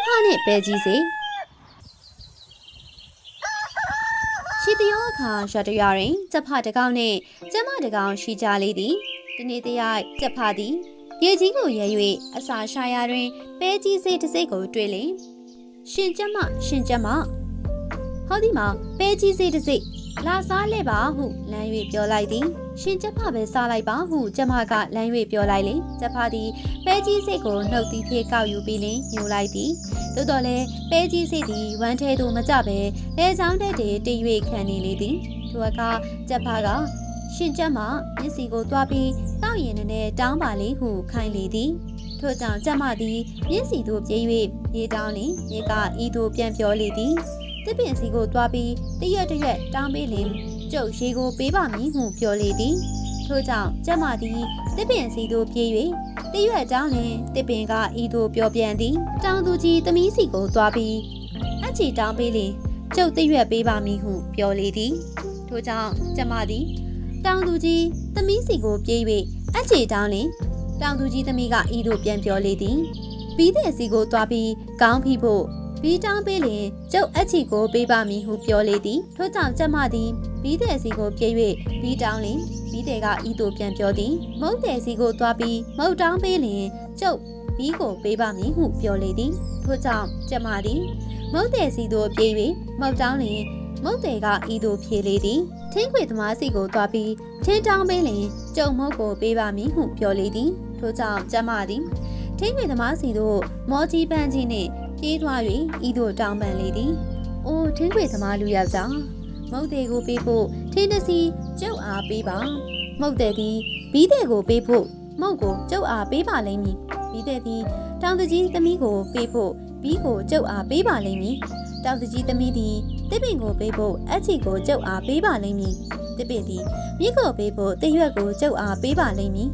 က်ဖားနှင့်ပဲကြီးစေရှိတယောအခါရတရရင်ကျက်ဖားတစ်ကောင်နှင့်ကျမတစ်ကောင်ရှိကြလေသည်ဒီနေ့တရိုက်ကျက်ဖားသည်ရေကြီးကိုရဲ၍အစာရှာရာတွင်ပဲကြီးစေတစ်စိတ်ကိုတွေ့လင်ရှင်ကျက်မရှင်ကျက်မဟောဒီမှာပဲကြီးစေတစ်စိတ် လာစားလဲပါဟုလမ်း၍ပြောလိုက်သည်ရှင်ကျက်ဖပဲစားလိုက်ပါဟုကျမကလမ်း၍ပြောလိုက်လေကျက်ဖသည်ပဲကြီးစိတ်ကိုနှုတ်သည်ဖြင့်ကောက်ယူပြီးလင်ညှိုလိုက်သည်သို့တော်လည်းပဲကြီးစိတ်သည်ဝမ်းထဲသို့မကြပဲလဲချောင်းတဲ့တည်းတည်၍ခံနေလေသည်ထိုအခါကျက်ဖကရှင်ကျက်မမျက်စီကိုတွားပြီးတောက်ရင်နဲ့တောင်းပါလေဟုခိုင်းလေသည်ထို့ကြောင့်ကျက်မသည်မျက်စီသို့ပြေး၍ရေတောင်းလင်မြေကဤသို့ပြန်ပြောလေသည် တစ်ပင်စီကိုတွားပြီးတရက်တရက်တောင်းပေးလင်ကျုပ်ရေကိုပေးပါမည်ဟုပြောလေသည်ထို့ကြောင့်ကျက်မသည်တစ်ပင်စီသို့ပြေး၍တရွက်တောင်းလင်တစ်ပင်ကဤသို့ပြောပြန်သည်တောင်သူကြီးသမီးစီကိုတွားပြီးအချီတောင်းပေးလင်ကျုပ်တရွက်ပေးပါမည်ဟုပြောလေသည်ထို့ကြောင့်ကျက်မသည်တောင်သူကြီးသမီးစီကိုပြေး၍အချေတောင်းလင်တောင်သူကြီးသမီးကဤသို့ပြန်ပြောလေသည်ပြီးတဲ့စီကိုတွားပြီးကောင်းဖိဖို့ ပြီးတောင်းပေးလင်ကျုပ်အချီကိုပေးပါမည်ဟုပြောလေသည်ထို့ကြောင့်ကျက်မသည်ပြီးတဲ့စီကိုပြေး၍ပြီးတောင်းလင်ပြီးတဲ့ကဤသို့ပြန်ပြောသည် မုတ်တဲ့စီကိုတွားပြီးမုတ်တောင်းပေးလင်ကျုပ်ပြီးကိုပေးပါမည်ဟုပြောလေသည်ထို့ကြောင့်ကျက်မသည်မုတ်တဲ့စီသို့ပြေး၍မုတ်တောင်းလင်မုတ်တဲ့ကဤသို့ဖြေလေသည်ထင်းခွေသမားစီကိုတွားပြီးထင်းတောင်းပေးလင်ကြုံမုတ်ကိုပေးပါမည်ဟုပြောလေသည်ထို့ကြောင့်ကျမသည်ထင်းခွေသမားစီတို့မောကြီးပန်းကြီးနှင့် ပြေးသွား၍ဤသို့တောင်းပန်လေသည်အိုးထင်းခွေသမားလူယောက်ျားမုတ်တဲ့ကိုပေးဖို့ထင်းတစ်စီကျုပ်အားပေးပါမုတ်တဲ့သည်ဘီးတဲ့ကိုပေးဖို့မုတ်ကိုကျုပ်အားပေးပါလိမ့်မည်ဘီးတဲ့သည်တောင်တကြီးသမီးကိုပေးဖို့ဘီးကိုကျုပ်အားပေးပါလိမ့်မည်တောင်တကြီးသမီးသည်တစ်ပင်ကိုပေးဖို့အချီကိုကျုပ်အားပေးပါလိမ့်မည်တစ်ပင်သည်မြစ်ကိုပေးဖို့တရွက်ကိုကျုပ်အားပေးပါလိမ့်မည်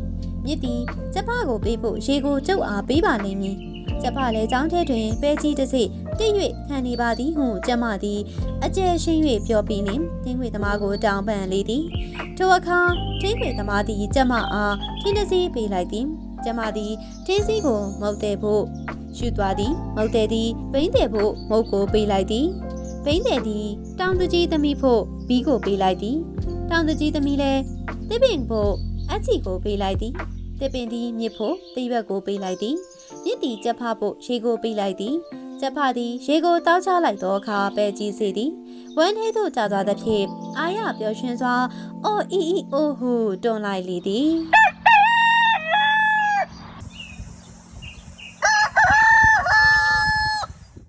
မြစ်သည်ကျပကိုပေးဖို့ရေကိုကျုပ်အားပေးပါလိမ့်မည် ကျပလည်းចောင်းထဲတွင်ပဲကြီးတစ်စိတည့်၍ခံနေပါသည်ဟုကျမသည်အကျယ်ရှင်း၍ပြောပြီးလင်တင်းခွေသမားကိုတောင်းပန်လေသည်ထိုအခါတင်းခွေသမားသည်ကျမအားထင်းတစ်စီးပေးလိုက်သည်ကျမသည်ထင်းစီးကိုမုတ်တဲ့ဖို့ရှူသွားသည်မုတ်တဲ့သည်ဘိန်းတဲ့ဖို့မုတ်ကိုပေးလိုက်သည်ဘိန်းတဲ့သည်တောင်သူကြီးသမီးဖို့ဘီးကိုပေးလိုက်သည်တောင်သူကြီးသမီးလည်းတစ်ပင်ဖို့အချီကိုပေးလိုက်သည်တစ်ပင်သည်မြစ်ဖို့တိရွက်ကိုပေးလိုက်သည် မြစ်သည်ကြက်ဖဖို့ရေကိုပေးလိုက်သည်ကြက်ဖသည်ရေကိုတောက်ချလိုက်သောအခါပဲကြီးစေသည်ဝမ်းထဲသို့ကြာသွားသဖြင့်အာရပျော်ရွှင်စွာအော်အီအီအိုဟူတွန်းလိုက်လေသည်